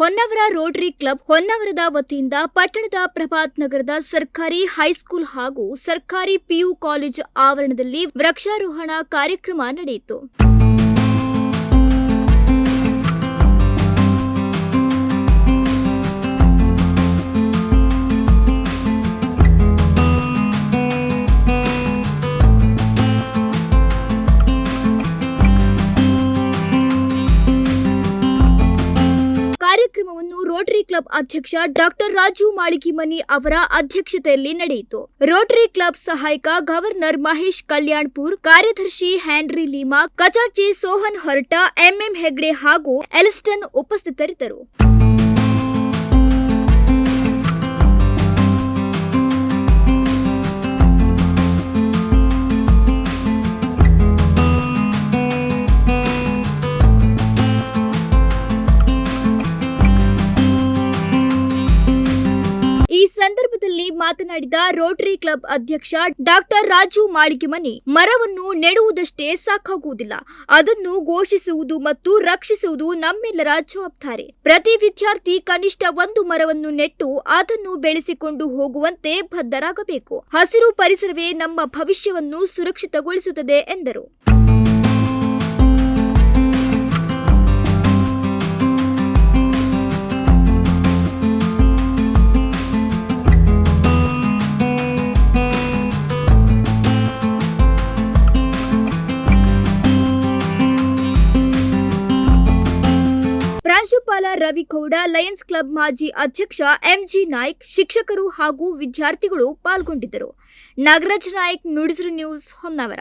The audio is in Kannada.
ಹೊನ್ನವರ ರೋಟರಿ ಕ್ಲಬ್ ಹೊನ್ನವರದ ವತಿಯಿಂದ ಪಟ್ಟಣದ ಪ್ರಭಾತ್ ನಗರದ ಸರ್ಕಾರಿ ಹೈಸ್ಕೂಲ್ ಹಾಗೂ ಸರ್ಕಾರಿ ಪಿಯು ಕಾಲೇಜ್ ಆವರಣದಲ್ಲಿ ವೃಕ್ಷಾರೋಹಣ ಕಾರ್ಯಕ್ರಮ ನಡೆಯಿತು. ಕಾರ್ಯಕ್ರಮವನ್ನು ರೋಟರಿ ಕ್ಲಬ್ ಅಧ್ಯಕ್ಷ ಡಾಕ್ಟರ್ ರಾಜು ಮಾಳಿಕಿಮನಿ ಅವರ ಅಧ್ಯಕ್ಷತೆಯಲ್ಲಿ ನಡೆಯಿತು. ರೋಟರಿ ಕ್ಲಬ್ ಸಹಾಯಕ ಗವರ್ನರ್ ಮಹೇಶ್ ಕಲ್ಯಾಣ್ಪುರ್, ಕಾರ್ಯದರ್ಶಿ ಹ್ಯಾನ್ರಿ ಲೀಮಾ ಕಚಾಚಿ ಸೋಹನ್ ಹೊರಟ, ಎಂಎಂ ಹೆಗ್ಡೆ ಹಾಗೂ ಎಲ್ಸ್ಟನ್ ಉಪಸ್ಥಿತರಿದ್ದರು. ಸಂದರ್ಭದಲ್ಲಿ ಮಾತನಾಡಿದ ರೋಟರಿ ಕ್ಲಬ್ ಅಧ್ಯಕ್ಷ ಡಾಕ್ಟರ್ ರಾಜು ಮಾಳಿಗೆಮನಿ, ಮರವನ್ನು ನೆಡುವುದಷ್ಟೇ ಸಾಕಾಗುವುದಿಲ್ಲ. ಅದನ್ನು ಘೋಷಿಸುವುದು ಮತ್ತು ರಕ್ಷಿಸುವುದು ನಮ್ಮೆಲ್ಲರ ಜವಾಬ್ದಾರಿ. ಪ್ರತಿ ವಿದ್ಯಾರ್ಥಿ ಕನಿಷ್ಠ ಒಂದು ಮರವನ್ನು ನೆಟ್ಟು ಅದನ್ನು ಬೆಳೆಸಿಕೊಂಡು ಹೋಗುವಂತೆ ಬದ್ಧರಾಗಬೇಕು. ಹಸಿರು ಪರಿಸರವೇ ನಮ್ಮ ಭವಿಷ್ಯವನ್ನು ಸುರಕ್ಷಿತಗೊಳಿಸುತ್ತದೆ, ಎಂದರು. ಪ್ರಾಂಶುಪಾಲ ರವಿಗೌಡ, ಲಯನ್ಸ್ ಕ್ಲಬ್ ಮಾಜಿ ಅಧ್ಯಕ್ಷ ಎಂಜಿ ನಾಯ್ಕ್, ಶಿಕ್ಷಕರು ಹಾಗೂ ವಿದ್ಯಾರ್ಥಿಗಳು ಪಾಲ್ಗೊಂಡಿದ್ದರು. ನಾಗರಾಜ್ ನಾಯ್ಕ್, ನುಡಿಸಿರು ನ್ಯೂಸ್ ಹೊನ್ನಾವರ.